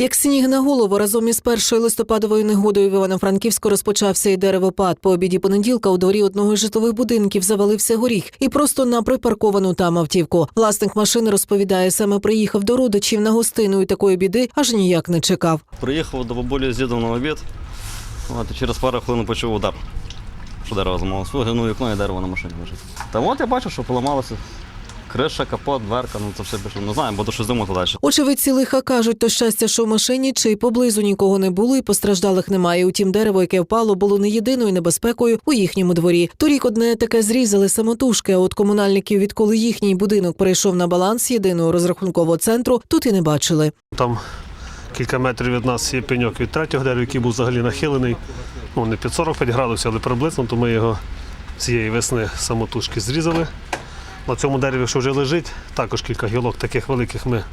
Як сніг на голову разом із першою листопадовою негодою в Івано-Франківську розпочався і деревопад. По обіді понеділка у дворі одного із житлових будинків завалився горіх і просто на припарковану там автівку. Власник машини розповідає, саме приїхав до родичів на гостину і такої біди аж ніяк не чекав. Приїхав до бабулі з дідом на обід. От, і через пару хвилин почув удар. Що дерево зламалося. Виглянув вікно і дерево на машині лежить. Та от я бачу, що поламалося. Криша, капот, дверка, ну це все пішло. Не знаю, буду щось думати далі. Очевидці лиха кажуть, то щастя, що в машині чи й поблизу нікого не було, і постраждалих немає. Утім, дерево, яке впало, було не єдиною небезпекою у їхньому дворі. Торік одне таке зрізали самотужки. А от комунальників, відколи їхній будинок перейшов на баланс єдиного розрахункового центру, тут і не бачили. Там кілька метрів від нас є пеньок від третього дерева, який був взагалі нахилений. Ну, не під 45 градусів, але приблизно, то ми його цієї весни самотужки зрізали. На цьому дереві, що вже лежить, також кілька гілок таких великих ми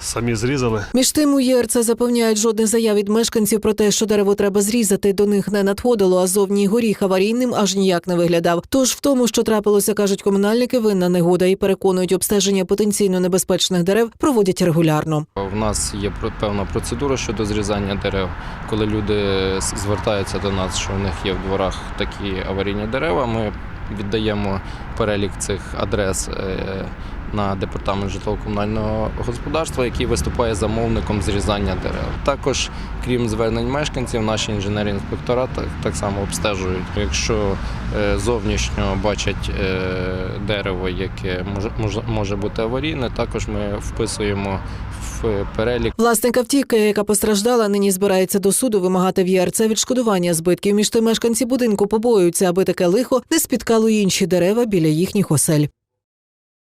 самі зрізали. Між тим у ЄРЦ запевняють, жодних заяв від мешканців про те, що дерево треба зрізати, до них не надходило, а зовній горіх аварійним аж ніяк не виглядав. Тож в тому, що трапилося, кажуть комунальники, винна негода і переконують, обстеження потенційно небезпечних дерев проводять регулярно. У нас є певна процедура щодо зрізання дерев. Коли люди звертаються до нас, що в них є в дворах такі аварійні дерева, ми віддаємо перелік цих адрес е, на департамент житлово-комунального господарства, який виступає замовником зрізання дерев. Також, крім звернень мешканців, наші інженери інспектора так, само обстежують. Якщо е, зовнішньо бачать е, дерево, яке може, може бути аварійне, також ми вписуємо в перелік Власник автівки, яка постраждала, нині збирається до суду вимагати в ЄРЦ відшкодування збитків. Між тим мешканці будинку побоюються, аби таке лихо не спіткало інші дерева біля їхніх осель.